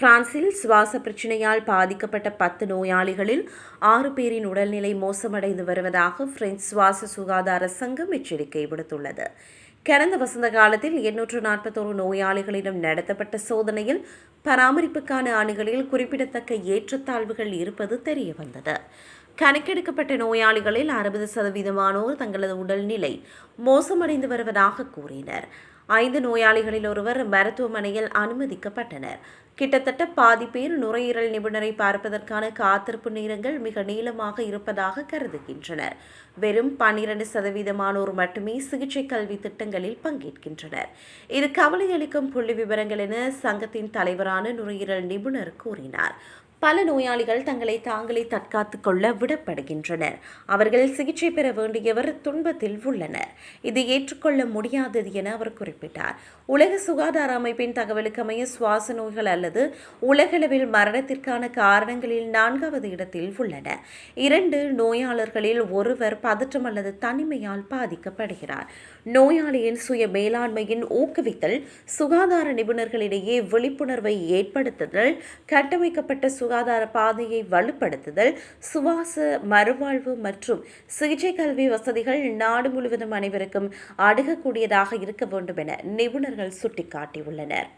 பிரான்சில் சுவாச பிரச்சினையால் பாதிக்கப்பட்ட பத்து நோயாளிகளில் ஆறு பேரின் உடல்நிலை மோசமடைந்து வருவதாக பிரெஞ்சு சுவாச சுகாதார சங்கம் எச்சரிக்கை விடுத்துள்ளது. கடந்த வசந்த காலத்தில் எண்ணூற்று நாற்பத்தோரு நோயாளிகளிடம் நடத்தப்பட்ட சோதனையில் பராமரிப்புக்கான அணிகளில் குறிப்பிடத்தக்க ஏற்றத்தாழ்வுகள் இருப்பது தெரியவந்தது. கணக்கெடுக்கப்பட்ட நோயாளிகளில் அறுபது சதவீதமானோர் தங்களது உடல்நிலை மோசமடைந்து வருவதாக கூறினர். ஐந்து நோயாளிகளில் ஒருவர் மருத்துவமனையில் அனுமதிக்கப்பட்டனர். கிட்டத்தட்ட பாதி பேர் நுரையீரல் நிபுணரை பார்ப்பதற்கான காத்திருப்பு நேரங்கள் மிக நீளமாக இருப்பதாக கருதுகின்றனர். வெறும் பன்னிரண்டு சதவீதமானோர் மட்டுமே சிகிச்சை கல்வி திட்டங்களில் பங்கேற்கின்றனர். இது கவலையளிக்கும் புள்ளி விவரங்கள் என சங்கத்தின் தலைவரான நுரையீரல் நிபுணர் கூறினார். பல நோயாளிகள் தங்களை தாங்களே தற்காத்து கொள்ள விடப்படுகின்றனர். அவர்கள் சிகிச்சை பெற வேண்டியவர் துன்பத்தில் உள்ளனர். இது ஏற்றுக்கொள்ள முடியாதது என அவர் குறிப்பிட்டார். உலக சுகாதார அமைப்பின் தகவலுக்கு அமைய சுவாச நோய்கள் அல்லது உலகளவில் மரணத்திற்கான காரணங்களில் நான்காவது இடத்தில் உள்ளன. இரண்டு நோயாளர்களில் ஒருவர் பதற்றம் அல்லது தனிமையால் பாதிக்கப்படுகிறார். நோயாளியின் சுய மேலாண்மையின் ஊக்குவித்தல் சுகாதார நிபுணர்களிடையே விழிப்புணர்வை ஏற்படுத்துதல் கட்டமைக்கப்பட்ட சு சுகாதார பாதையை வலுப்படுத்துதல் சுவாச மறுவாழ்வு மற்றும் சிகிச்சை கல்வி வசதிகள் நாடு முழுவதும் அனைவருக்கும் அணுகக்கூடியதாக இருக்க வேண்டும் என நிபுணர்கள் சுட்டிக்காட்டியுள்ளனர்.